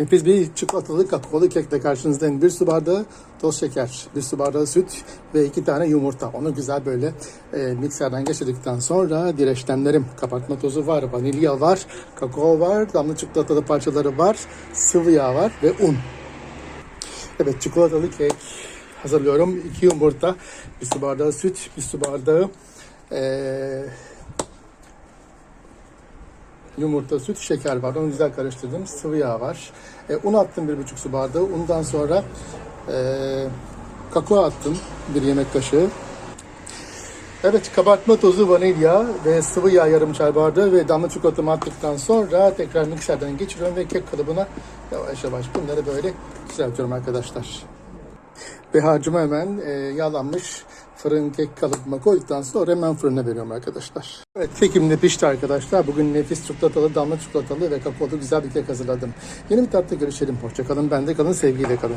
Nefis bir çikolatalı kakaolu kekle karşınızdayım. Bir su bardağı toz şeker, bir su bardağı süt ve iki tane yumurta. Onu güzel böyle e, mikserden geçirdikten sonra diğer işlemlerim. Kabartma tozu var, vanilya var, kakao var, damla çikolatalı parçaları var, sıvı yağ var ve un. Evet çikolatalı kek hazırlıyorum. İki yumurta, bir su bardağı süt, bir su bardağı eee, yumurta, süt, şeker var. Onu güzel karıştırdım. Sıvı yağ var. E, un attım bir buçuk su bardağı. Undan sonra eee kakao attım bir yemek kaşığı. Evet kabartma tozu, vanilya ve sıvı yağ yarım çay bardağı ve damla çikolatamı attıktan sonra tekrar mikserden geçiriyorum ve kek kalıbına yavaş yavaş bunları böyle düzeltiyorum arkadaşlar. Ve harcımı hemen e, yağlanmış fırın kek kalıbıma koyduktan sonra hemen fırına veriyorum arkadaşlar. Evet kekim de pişti arkadaşlar. Bugün nefis çikolatalı, damla çikolatalı ve kakaolu güzel bir kek hazırladım. Yeni bir tatlı görüşelim. Hoşçakalın. Bende kalın, sevgiyle kalın.